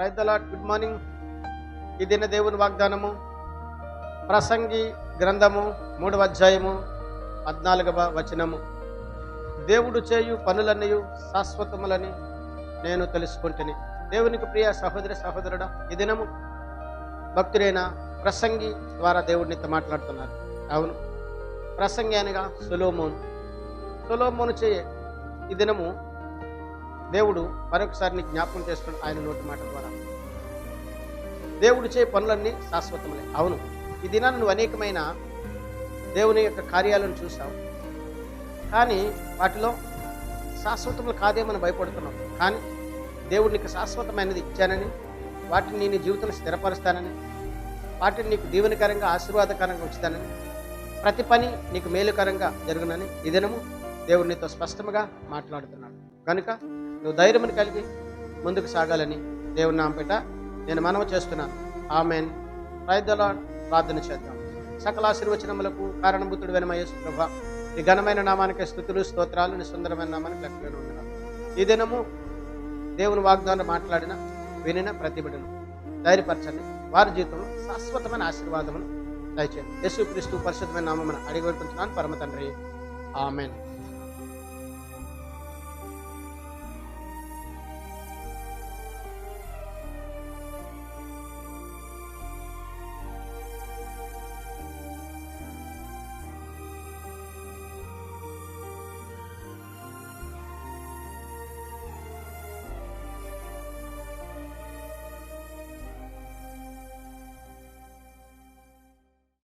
రైతలాట్ good morning ఈ దిన దేవుని వాగ్దానము ప్రసంగి గ్రంథము మూడవ అధ్యాయము పద్నాలుగవ వచనము. దేవుడు చేయు పనులన్నీ శాశ్వతములని నేను తెలుసుకుంటుని. దేవునికి ప్రియ సహోదరి సహోదరుడా ఈ దినము భక్తుడైన ప్రసంగి ద్వారా దేవుడినితో మాట్లాడుతున్నారు. అవును ప్రసంగి అనగా సులోమోను. సులోమోను చే ఈ దినము దేవుడు మరొకసారి జ్ఞాపకం చేస్తున్నాడు ఆయన నోటి మాట ద్వారా. దేవుడు చే పనులన్నీ శాశ్వతములే. అవును ఈ దినాన్ని నువ్వు అనేకమైన దేవుని యొక్క కార్యాలను చూసావు కానీ వాటిలో శాశ్వతములు కాదేమని భయపడుతున్నావు. కానీ దేవుడు నీకు శాశ్వతమైనది ఇచ్చానని వాటిని నేను జీవితంలో స్థిరపరుస్తానని వాటిని నీకు దీవెనకరంగా ఆశీర్వాదకరంగా ఉంచుతానని ప్రతి పని నీకు మేలుకరంగా జరుగునని ఈ దినము దేవుడు నీతో స్పష్టంగా మాట్లాడుతున్నాడు. కనుక నువ్వు ధైర్యం కలిగి ముందుకు సాగాలని దేవుని నాంపేట నేను మనవి చేస్తున్నాను. ఆమెన్. రైతుల ప్రార్థన చేద్దాం. సకల ఆశీర్వచనములకు కారణభూతుడు వెనమయ్యేసు ప్రభ ఈ ఘనమైన నామానికి స్థుతులు స్తోత్రాలు నీ సుందరమైన నామానికి లెక్కలను ఉన్నాను ఈ దినము దేవుని వాగ్దానం మాట్లాడిన వినిన ప్రతిభటను ధైర్యపరచండి. వారి జీవితంలో శాశ్వతమైన ఆశీర్వాదమును దయచేయండి. యేసు క్రీస్తు పరిశుద్ధమైన నామమున అడిగి పెడుతున్నాను పరమ తండ్రి. ఆమెన్.